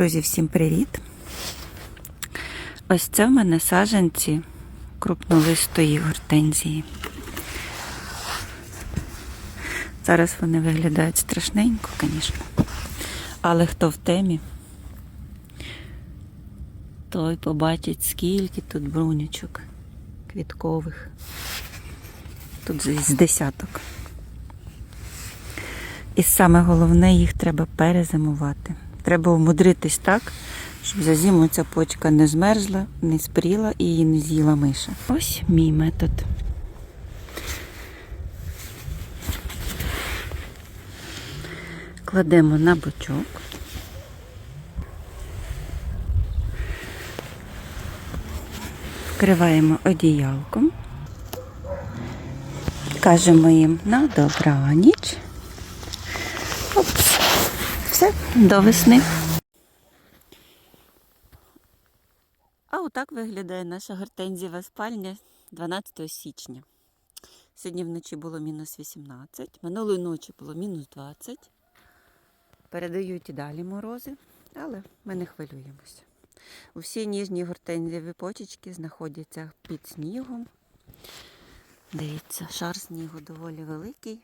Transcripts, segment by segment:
Друзі, всім привіт! Ось це в мене саджанці крупнолистої гортензії. Зараз вони виглядають страшненько, звісно. Але хто в темі, той побачить, скільки тут брунючок квіткових. Тут з десяток. І саме головне, їх треба перезимувати. Треба вмудритись так, щоб за зиму ця почка не змерзла, не спріла і її не з'їла миша. Ось мій метод. Кладемо на бочок. Вкриваємо одіялком. Кажемо їм на добраніч. Все, до весни. А отак виглядає наша гортензіва спальня 12 січня. Сьогодні вночі було мінус 18, минулої ночі було мінус 20. Передають і далі морози, але ми не хвилюємося. Усі ніжні гортензієві почечки знаходяться під снігом. Дивіться, шар снігу доволі великий.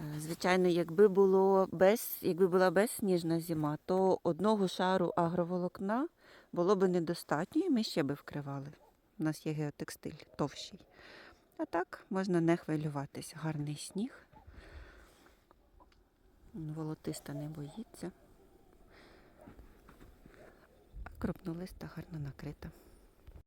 Е, Звичайно, якби було без, якби була безсніжна зима, то одного шару агроволокна було б недостатньо, і ми ще би вкривали. У нас є геотекстиль товщий. А так можна не хвилюватися. Гарний сніг. Волотиста не боїться. Крупнолиста гарно накрита.